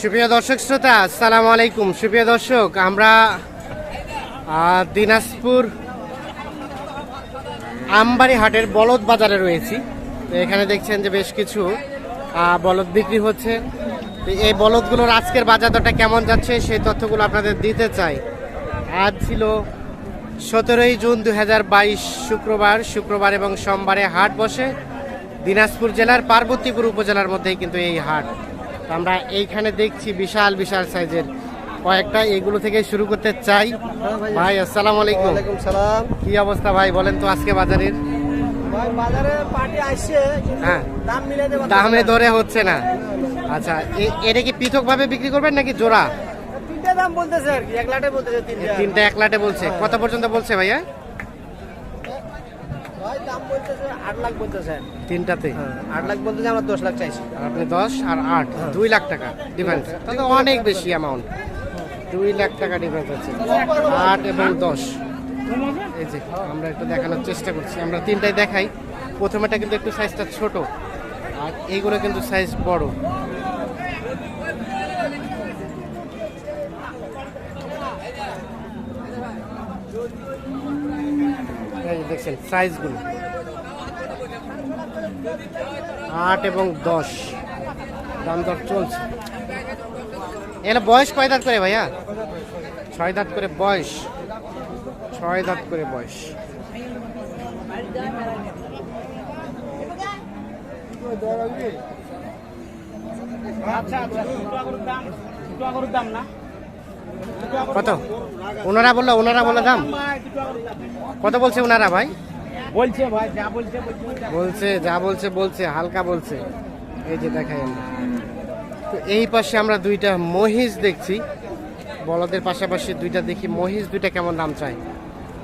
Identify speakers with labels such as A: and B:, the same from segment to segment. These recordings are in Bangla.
A: সুপ্রিয় দর্শক শ্রোতা, আসসালামু আলাইকুম। সুপ্রিয় দর্শক, আমরা দিনাজপুর আমবাড়ি হাটের বলদ বাজারে রয়েছি। এখানে দেখছেন যে বেশ কিছু বলদ বিক্রি হচ্ছে। এই বলদগুলোর আজকের বাজার দরটা কেমন যাচ্ছে সেই তথ্যগুলো আপনাদের দিতে চাই। আজ ছিল সতেরোই জুন দু হাজার বাইশ শুক্রবার। শুক্রবার এবং সোমবারে হাট বসে। দিনাজপুর জেলার পার্বতীপুর উপজেলার মধ্যেই কিন্তু এই হাট তো আমরা এইখানে দেখছি বিশাল বিশাল সাইজের কয়েকটা। এগুলো থেকে শুরু করতে চাই। ভাই আসসালামু আলাইকুম।
B: সালাম।
A: কি অবস্থা ভাই বলেন তো আজকে বাজারের? হ্যাঁ।
B: দাম
A: ধরে হচ্ছে না। আচ্ছা এটা কি পৃথক ভাবে বিক্রি করবেন নাকি জোড়া?
B: তিনটে দাম বলতেছে আর কি এক লাটে বলতেছে তিনটা
A: এক লাটে বলছে। কত পর্যন্ত বলছে ভাইয়া?
B: ভাই দাম বলতেছে আট লাখ বলতেছে।
A: তিনটাতে?
B: আট লাখ বলতেছে আমরা দশ লাখ চাইছি।
A: আপনি দশ আর আট দুই লাখ টাকা ডিফারেন্স তাহলে অনেক বেশি অ্যামাউন্ট দুই লাখ টাকা ডিফারেন্স আছে আট এবং দশ। এই যে আমরা একটু দেখানোর চেষ্টা করছি। আমরা তিনটাই দেখাই। প্রথমেটা কিন্তু একটু সাইজটা ছোট আর এইগুলো কিন্তু সাইজ বড়। দেখছেন সাইজগুলো আট এবং দশ। দাম দর চলছে। এখানে বয়স কয় দাঁত করে ভাইয়া? ছয় দাঁত করে বয়স। ছয় দাঁত করে বয়স। কত? ওনারা বলল ওনারা বলে দাম। কত বলছে ওনারা ভাই?
B: বলছে ভাই যা বলছে
A: বলছে। যা বলছে বলছে হালকা বলছে। এই যে দেখাই আমরা তো এই পাশে আমরা দুইটা মহিষ দেখছি। বলদের পাশাপাশি দুইটা দেখি। মহিষ দুইটা কেমন দাম চাই?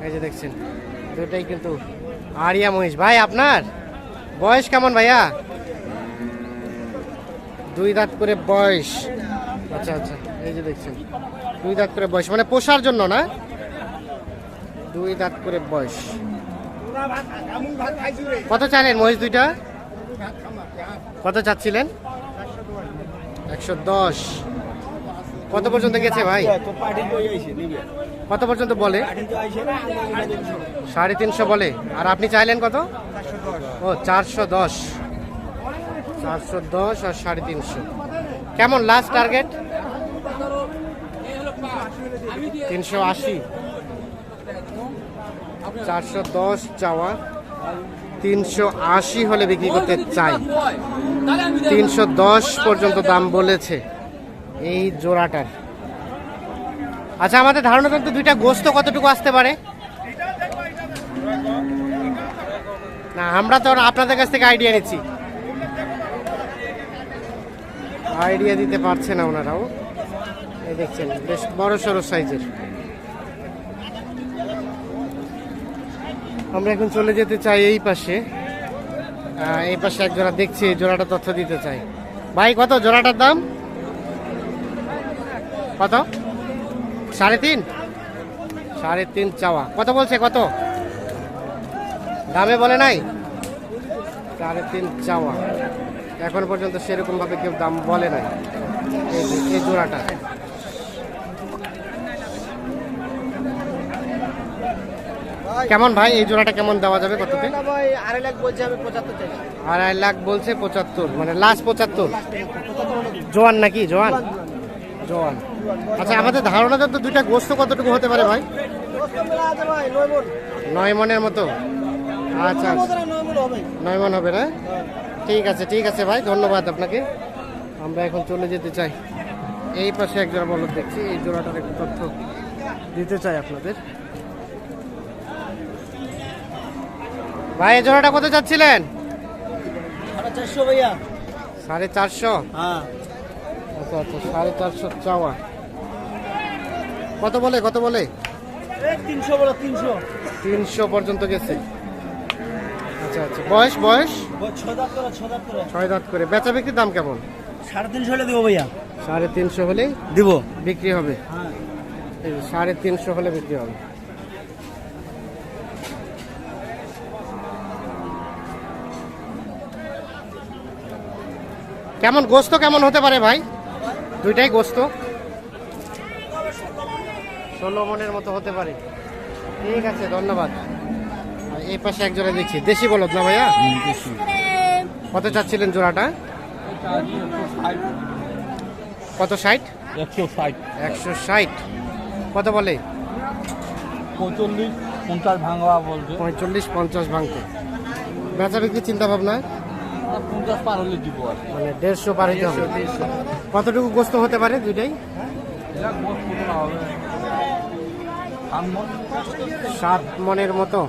A: এই যে দেখছেন। দুইটাই কিন্তু আরিয়া মহিষ। ভাই আপনার বয়স কেমন ভাইয়া? দুই দাঁত করে বয়স। আচ্ছা আচ্ছা। এই যে দেখছেন, দুই দাঁত করে বয়স মানে পোষার জন্য না? দুই দাঁত করে বয়স। কত চাইলেন মহিষ দুইটা? কত চাচ্ছিলেন? একশো দশ। কত পর্যন্ত গেছে ভাই? কত পর্যন্ত বলে? সাড়ে তিনশো বলে। আর আপনি চাইলেন কত? ও, চারশো দশ। চারশো দশ আর সাড়ে তিনশো। কেমন লাস্ট টার্গেট তিনশো আশি। চারশো দশ চাওয়া। তিনশো আশি হলে বিক্রি করতে চাই। তিনশো দশ পর্যন্ত দাম বলেছে এই জোড়াটার। আচ্ছা আমাদের ধারণা তো দুইটা গোস্ত কতটুকু আসতে পারে? না, আমরা তো আপনাদের কাছ থেকে আইডিয়া নিচ্ছি। আইডিয়া দিতে পারছে না ওনারাও। দেখছেন, বেশ বড় সড়ো সাইজের। আমরা এখন চলে যেতে চাই এই পাশে। এই পাশে এক জোড়া দেখছি জোড়াটা তথ্য দিতে চাই। ভাই, কত জোড়াটার দাম? কত? সাড়ে তিন? সাড়ে তিন চাওয়া। কত বলছে, কত? দামে বলে নাই? সাড়ে তিন চাওয়া। এখন পর্যন্ত সেরকমভাবে কেউ দাম বলে নাই। এই জোড়াটা। কেমন ভাই? এই জোড়াটা কেমন দেওয়া যাবে কততে?
B: আড়াই লাখ বলছে আমি পঁচাত্তর
A: আড়াই লাখ বলছে পঁচাত্তর মানে লাস্ট পঁচাত্তর। জোয়ান নাকি? জোয়ান? জোয়ান আচ্ছা আমাদের ধারণা তো দুইটা গোস্ত কতটুকু হতে পারে ভাই?
B: নয়
A: মনের মতো? আচ্ছা আচ্ছা।
B: নয় মন হবে।
A: নয় মন হবে না? ঠিক আছে ঠিক আছে ভাই ধন্যবাদ আপনাকে। আমরা এখন চলে যেতে চাই। এই পাশে এক জোড়া বলদ দেখছি এই জোড়াটার একটু তথ্য দিতে চাই আপনাদের। ভাই এই জোড়াটা কত চাচ্ছিলেন?
B: চারশো ভাইয়া।
A: সাড়ে চারশো?
B: হ্যাঁ।
A: আচ্ছা আচ্ছা সাড়ে চারশো চাওয়া। কত বলে কত বলে?
B: তিনশো বলো তিনশো।
A: তিনশো পর্যন্ত গেছে। আচ্ছা আচ্ছা বয়স বয়স? ছয় দাঁত করে বেচা বিক্রির দাম কেমন?
B: সাড়ে তিনশো হলে দেবো ভাইয়া।
A: সাড়ে তিনশো হলেই
B: দিব।
A: বিক্রি হবে?
B: হ্যাঁ।
A: সাড়ে তিনশো হলে বিক্রি হবে। কেমন গোস্ত কেমন হতে পারে ভাই? দুইটাই গোস্ত। ষোলো মনের মতো হতে পারে। ঠিক আছে ধন্যবাদ। এই পাশে এক জোড়া দেখছি। দেশি বলদ না ভাইয়া? কত চাচ্ছিলেন জোড়াটা? কত ষাট?
B: একশো ষাট।
A: একশো ষাট। কত বলে?
B: পঁয়তাল্লিশ পঞ্চাশ ভাঙা বলছে।
A: পঁয়তাল্লিশ পঞ্চাশ ভাঙতে। বেচা বিক্রি চিন্তা ভাবনা মানে দেড়শো পার হইতে হবে। কতটুকু গোস্ত হতে পারে দুইটাই? সাত মনের মতো।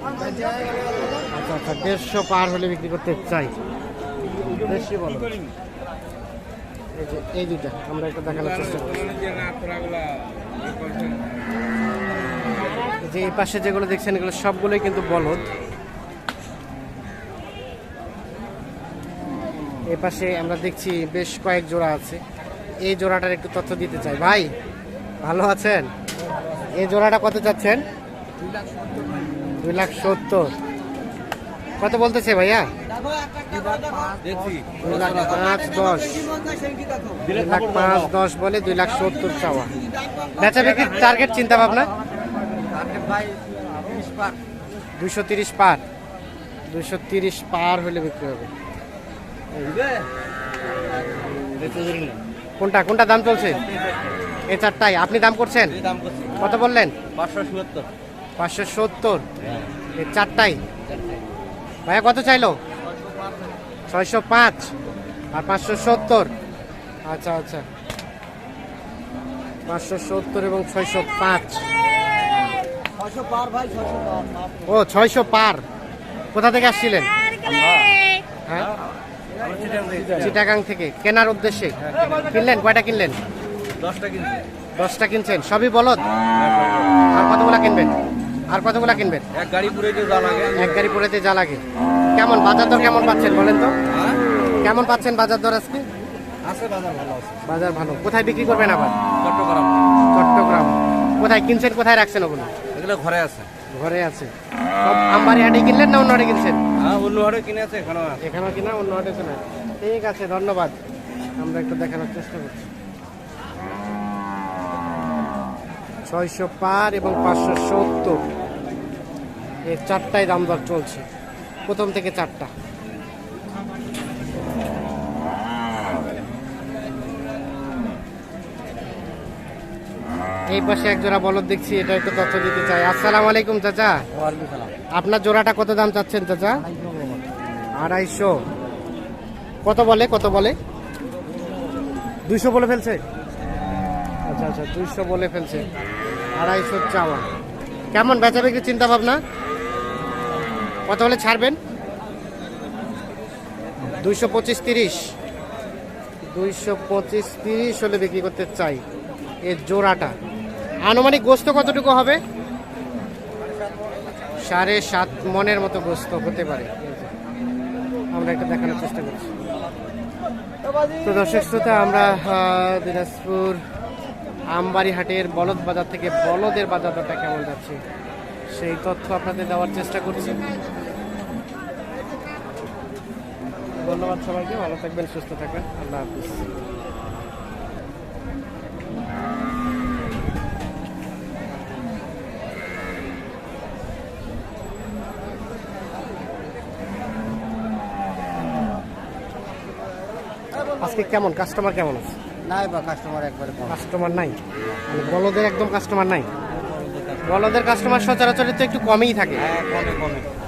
A: আচ্ছা আচ্ছা দেড়শো পার হলে বিক্রি করতে চাই। দেড়শো বলো। এই দুইটা আমরা একটা দেখানোর চেষ্টা করি এই যে এই পাশে যেগুলো দেখছেন এগুলো সবগুলোই কিন্তু বলদ। এ পাশে আমরা দেখছি বেশ কয়েক জোড়া আছে। এই জোড়াটার একটু তথ্য দিতে চাই। ভাই, ভালো আছেন? এই জোড়াটা কত চাচ্ছেন? দুই লাখ সত্তর। কত বলতেছে ভাইয়া? দুই লাখ পাঁচ দশ। লাখ পাঁচ দশ বলে দুই লাখ সত্তর চাওয়া। টার্গেট চিন্তা ভাবনা? দুইশো তিরিশ পার। দুইশো তিরিশ পার হলে বিক্রি হবে। কোনটা কোনটা দাম চলছে? এ চারটাই আপনি দাম করছেন? কত বললেন?
B: পাঁচশো
A: সত্তর। এ চারটাই ভাইয়া কত চাইলো? ছয়শো পাঁচ আর পাঁচশো সত্তর। আচ্ছা আচ্ছা। পাঁচশো সত্তর এবং ছয়শো পাঁচ। ও ছয়শো পার। কোথা থেকে আসছিলেন? হ্যাঁ চিটাগাং থেকে। কেনার উদ্দেশ্যে। কিনলেন? কয়টা কিনলেন?
B: দশটা কিনছি।
A: দশটা কিনছেন। সবই বলদ? আর কতগুলা কিনবেন? আর কতগুলা কিনবেন?
B: এক গাড়ি পুরে দিয়ে যা লাগে।
A: এক গাড়ি পড়েতে যা লাগে। কেমন? বাজার দর কেমন পাচ্ছেন বলেন তো?
B: হ্যাঁ?
A: কেমন পাচ্ছেন বাজার দর আজকে?
B: আছে বাজার ভালো আছে।
A: বাজার ভালো। কোথায় বিক্রি করবেন আবার?
B: চট্টগ্রাম।
A: চট্টগ্রাম। কোথায় কিনছেন কোথায় রাখছেন ওগুলো?
B: এগুলো ঘরে আছে।
A: ঘরে আছে। সব আমবাড়ি হাটে কিনলেন না অন্য হাটে কিনছেন?
B: হ্যাঁ অন্য কিনে আছে, এখানেও আছে।
A: এখানেও কিনা, অন্য ঠিক আছে, ধন্যবাদ। আমরা একটু দেখানোর চেষ্টা করছি। ছয়শো পার এবং পাঁচশো সত্তর। এর চারটায় দাম দর চলছে। প্রথম থেকে চারটা। এই পাশে এক জোড়া বলদ দেখছি এটা একটু তথ্য দিতে চাই। আসসালামু আলাইকুম চাচা। আপনার জোড়াটা কত দাম চাচ্ছেন চাচা? আড়াইশো। কত বলে কত বলে? দুইশো বলে ফেলছে। আচ্ছা আচ্ছা দুইশো বলে ফেলছে। আড়াইশো চাওয়া। কেমন বেচা বিক্রি চিন্তা ভাবনা? কত হলে ছাড়বেন? দুইশো পঁচিশ তিরিশ। দুইশো পঁচিশ তিরিশ হলে বিক্রি করতে চাই। এর জোড়াটা। আনুমানিক গোস্ত কতটুকু হবে? সাড়ে সাত মনের মতো গোস্ত হতে পারে। আমরা একটা দেখানোর চেষ্টা করছি। তো দর্শক শ্রোতা, আমরা দিনাজপুর আমবাড়ি হাটের বলদ বাজার থেকে বলদের বাজার দরটা কেমন যাচ্ছে, সেই তথ্য আপনাদের দেওয়ার চেষ্টা করছি। ধন্যবাদ সবাইকে, ভালো থাকবেন, সুস্থ থাকবেন। আল্লাহ হাফিজ। আজকে কেমন? কাস্টমার কেমন আছে?
B: নাই বা কাস্টমার একবারে
A: কাস্টমার নাই? মানে বলদের একদম কাস্টমার নাই? বলদের কাস্টমার সচরাচর তো একটু কমই থাকে।
B: হ্যাঁ কমে কমে।